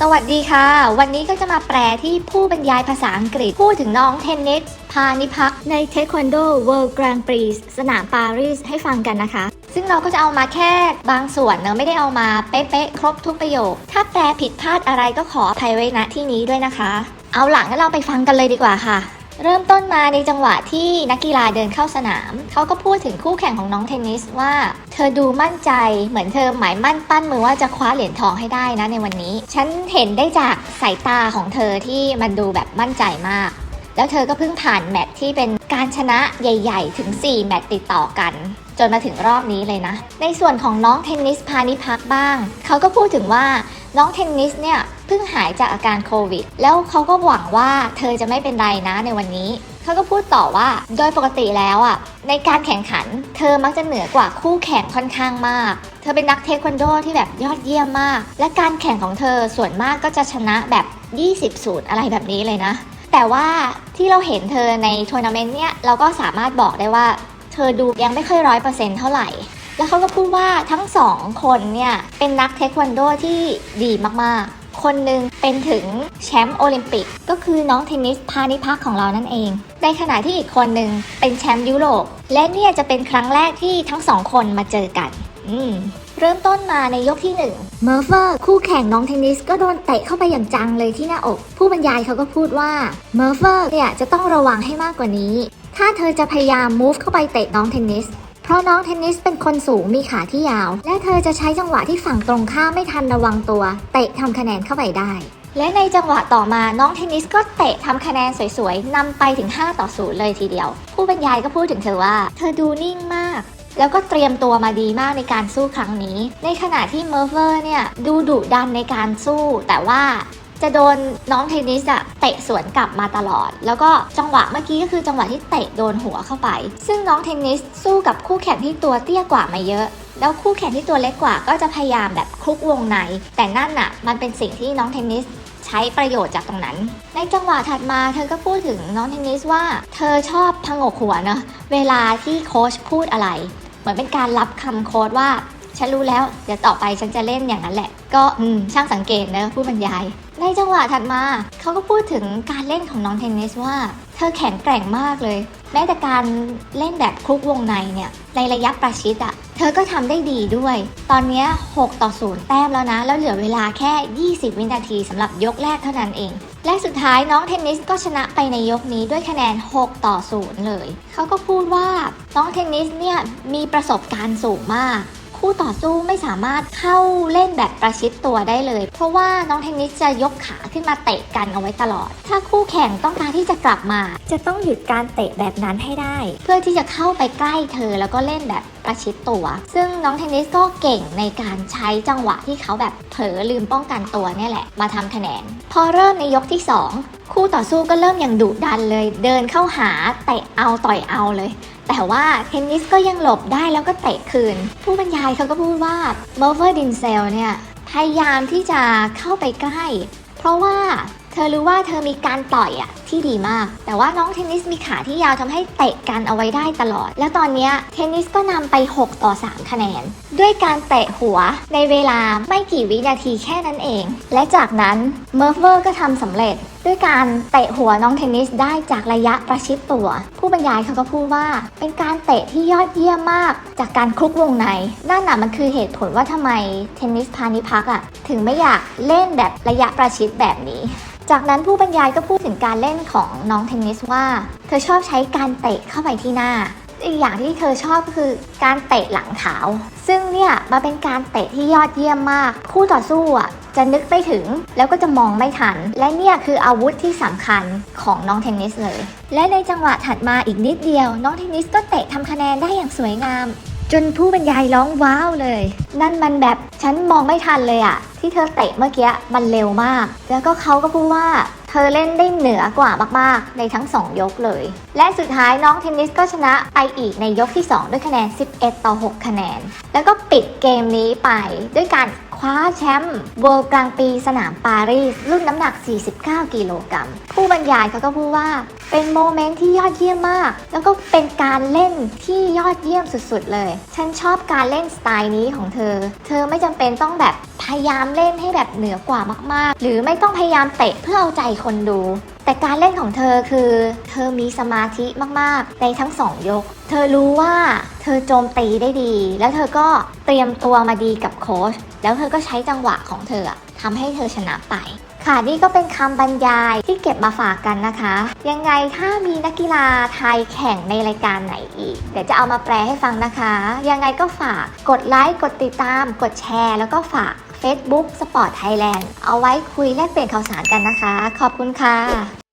สวัสดีค่ะ วันนี้ก็จะมาแปลที่ผู้บรรยายภาษาอังกฤษ พูดถึงน้องเทนนิสพานิพักในเทควันโดเวิลด์กรางปรีสนามปารีสให้ฟังกันนะคะ ซึ่งเราก็จะเอามาแค่บางส่วนเนอะไม่ได้เอามาเป๊ะๆครบทุกประโยค ถ้าแปลผิดพลาดอะไรก็ขออภัยไว้ณที่นี้ด้วยนะคะ เอาหลังงั้นเราไปฟังกันเลยดีกว่าค่ะ เริ่มต้นมาในจังหวะที่นักกีฬาเดินเข้าสนาม เขาก็พูดถึงคู่แข่งของน้องเทนนิสว่า เธอดูมั่นใจเหมือนเธอหมายมั่นปั้นมือว่าจะคว้าเหรียญทองให้ได้นะในวันนี้ ฉันเห็นได้จากสายตาของเธอที่มันดูแบบมั่นใจมาก แล้วเธอก็เพิ่งผ่านแมตช์ที่เป็นการชนะใหญ่ ๆ ถึง 4 แมตช์ติดต่อกัน จนมาถึงรอบนี้เลยนะ ในส่วนของน้องเทนนิสพานิพักบ้าง เขาก็พูดถึงว่า น้องเทนนิสเนี่ยเพิ่งหายจากอาการโควิด แล้วเขาก็หวังว่าเธอจะไม่เป็นไรนะในวันนี้เขาก็พูดต่อว่าโดยปกติแล้วอะในการแข่งขัน เธอมักจะเหนือกว่าคู่แข่งค่อนข้างมาก เธอเป็นนักเทควันโดที่แบบยอดเยี่ยมมาก และการแข่งของเธอส่วนมากก็จะชนะแบบ 20สูตรอะไรแบบนี้เลยนะ แต่ว่าที่เราเห็นเธอในทัวร์นาเมนต์เนี่ยเราก็สามารถบอกได้ว่า เธอดูยังไม่ค่อยร้อยเปอร์เซ็นต์เท่าไหร่ แล้วเขาก็พูดว่าทั้งสองคนเนี่ยเป็นนักเทควันโดที่ดีมากๆ คนหนึ่งเป็นถึงแชมป์โอลิมปิก ก็คือน้องเทนนิสพานิพักของเรานั่นเอง ในขณะที่อีกคนหนึ่งเป็นแชมป์ยุโรป และเนี่ยจะเป็นครั้งแรกที่ทั้งสองคนมาเจอกัน อืมเริ่มต้นมาในยกที่1เมอร์เฟอร์คู่แข่งน้องเทนนิสก็โดนเตะเข้าไปอย่างจังเลยที่หน้าอก ผู้บรรยายเขาก็พูดว่าเมอร์เฟอร์เนี่ยจะต้องระวังให้มากกว่านี้ ถ้าเธอจะพยายาม move เข้าไปเตะน้องเทนนิส เพราะน้องเทนนิสเป็นคนสูงมีขาที่ยาว และเธอจะใช้จังหวะที่ฝั่งตรงข้ามไม่ทันระวังตัว เตะทำคะแนนเข้าไปได้ และในจังหวะต่อมาน้องเทนนิสก็เตะทำคะแนนสวยๆนำไปถึง 5 ต่อ 0 เลยทีเดียว ผู้บรรยายก็พูดถึงเธอว่า เธอดูนิ่งมากแล้วก็เตรียมตัวมาดีมากในการสู้ครั้งนี้ ในขณะที่เมอร์เฟอร์เนี่ยดูดุดันในการสู้ แต่ว่าจะโดนน้องเทนนิสอะ เตะสวนกลับมาตลอด แล้วก็จังหวะเมื่อกี้ก็คือจังหวะที่เตะโดนหัวเข้าไป ซึ่งน้องเทนนิสสู้กับคู่แข่งที่ตัวเตี้ยกว่ามาเยอะแล้วคู่แข่งที่ตัวเล็กกว่าก็จะพยายามแบบคลุกวงใน แต่นั่นน่ะ มันเป็นสิ่งที่น้องเทนนิสใช้ประโยชน์จากตรงนั้น ในจังหวะถัดมาเธอก็พูดถึงน้องเทนนิสว่า เธอชอบพังกหัวเนะเวลาที่โค้ชพูดอะไร เหมือนเป็นการรับคำโค้ดว่า ฉันรู้แล้ว เดี๋ยวต่อไปฉันจะเล่นอย่างนั้นแหละ ก็อืมช่างสังเกตนะผู้บรรยาย ในจังหวะถัดมา เขาก็พูดถึงการเล่นของน้องเทนนิสว่า เธอแข็งแกร่งมากเลย แม้แต่การเล่นแบบคลุกวงในเนี่ย ในระยะประชิดอะเธอก็ทำได้ดีด้วย ตอนเนี้ย6ต่อ 0 แต้มแล้วนะ แล้วเหลือเวลาแค่ 20 วินาทีสำหรับยกแรกเท่านั้นเอง และสุดท้ายน้องเทนนิสก็ชนะไปในยกนี้ด้วยคะแนน 6 ต่อ 0 เลย เขาก็พูดว่าน้องเทนนิสเนี่ยมีประสบการณ์สูงมาก คู่ต่อสู้ไม่สามารถเข้าเล่นแบบประชิดตัวได้เลย เพราะว่าน้องเทนนิสจะยกขาขึ้นมาเตะกันเอาไว้ตลอด ถ้าคู่แข่งต้องการที่จะกลับมา จะต้องหยุดการเตะแบบนั้นให้ได้ เพื่อที่จะเข้าไปใกล้เธอแล้วก็เล่นแบบประชิดตัว ซึ่งน้องเทนนิสก็เก่งในการใช้จังหวะที่เขาแบบเผลอลืมป้องกันตัวเนี่ยแหละ มาทำคะแนน พอเริ่มในยกที่ 2 คู่ต่อสู้ก็เริ่มอย่างดุดันเลย เดินเข้าหาเตะเอาต่อยเอาเลย แต่ว่าเทนนิสก็ยังหลบได้แล้วก็เตะคืน ผู้บรรยายเขาก็พูดว่าเมอร์เวอร์ดินเซลเนี่ยพยายามที่จะเข้าไปใกล้ เพราะว่าเธอรู้ว่าเธอมีการต่อยอะที่ดีมาก แต่ว่าน้องเทนนิสมีขาที่ยาวทำให้เตะกันเอาไว้ได้ตลอด แล้วตอนนี้เทนนิสก็นำไป 6 ต่อ 3 คะแนน ด้วยการเตะหัวในเวลาไม่กี่วินาทีแค่นั้นเอง และจากนั้นเมอร์เวอร์ก็ทำสำเร็จ ด้วยการเตะหัวน้องเทนนิสได้จากระยะประชิดตัว ผู้บรรยายเขาก็พูดว่า เป็นการเตะที่ยอดเยี่ยมมาก จากการคลุกวงในนั่นน่ะมันคือเหตุผลว่าทำไมเทนนิสพาณิพักอะถึงไม่อยากเล่นแบบระยะประชิดแบบนี้จากนั้นผู้บรรยายก็พูดถึงการเล่นของน้องเทนนิสว่า เธอชอบใช้การเตะเข้าไปที่หน้า อีกอย่างที่เธอชอบก็คือการเตะหลังเท้าซึ่งเนี่ยมาเป็นการเตะที่ยอดเยี่ยมมาก คู่ต่อสู้อะจะนึกไม่ถึงแล้วก็จะมองไม่ทัน และเนี่ยคืออาวุธที่สำคัญของน้องเทนนิสเลย และในจังหวะถัดมาอีกนิดเดียว น้องเทนนิสก็เตะทำคะแนนได้อย่างสวยงาม จนผู้บรรยายร้องว้าวเลย นั่นมันแบบฉันมองไม่ทันเลยอะที่เธอเตะเมื่อกี้มันเร็วมาก แล้วก็เขาก็พูดว่า ธอเล่นได้เหนือกว่ามาก ๆ ในทั้ง 2 ยกเลย และสุดท้ายน้องเทนนิสก็ชนะไปอีกในยกที่ 2 ด้วยคะแนน 11 ต่อ 6 คะแนน แล้วก็ปิดเกมนี้ไปด้วยการ ว้าแชมป์เวิลด์กลางปีสนามปารีส รุ่นน้ำหนัก 49 กิโลกรัม ผู้บรรยายเขาก็พูดว่า เป็นโมเมนต์ที่ยอดเยี่ยมมาก แล้วก็เป็นการเล่นที่ยอดเยี่ยมสุดๆเลย ฉันชอบการเล่นสไตล์นี้ของเธอ เธอไม่จำเป็นต้องแบบพยายามเล่นให้แบบเหนือกว่ามากๆ หรือไม่ต้องพยายามเตะเพื่อเอาใจคนดู แต่การเล่นของเธอคือเธอมีสมาธิมากๆ ในทั้งสองยก เธอรู้ว่าเธอโจมตีได้ดี แล้วเธอก็เตรียมตัวมาดีกับโค้ชแล้วเธอก็ใช้จังหวะของเธอทำให้เธอชนะไปค่ะนี่ก็เป็นคำบรรยายที่เก็บมาฝากกันนะคะ ยังไงถ้ามีนักกีฬาไทยแข่งในรายการไหนอีก เดี๋ยวจะเอามาแปลให้ฟังนะคะ ยังไงก็ฝากกดไลค์กดติดตาม กดแชร์ แล้วก็ฝาก Facebook Sport Thailand เอาไว้คุยแลกเปลี่ยนข่าวสารกันนะคะ ขอบคุณค่ะ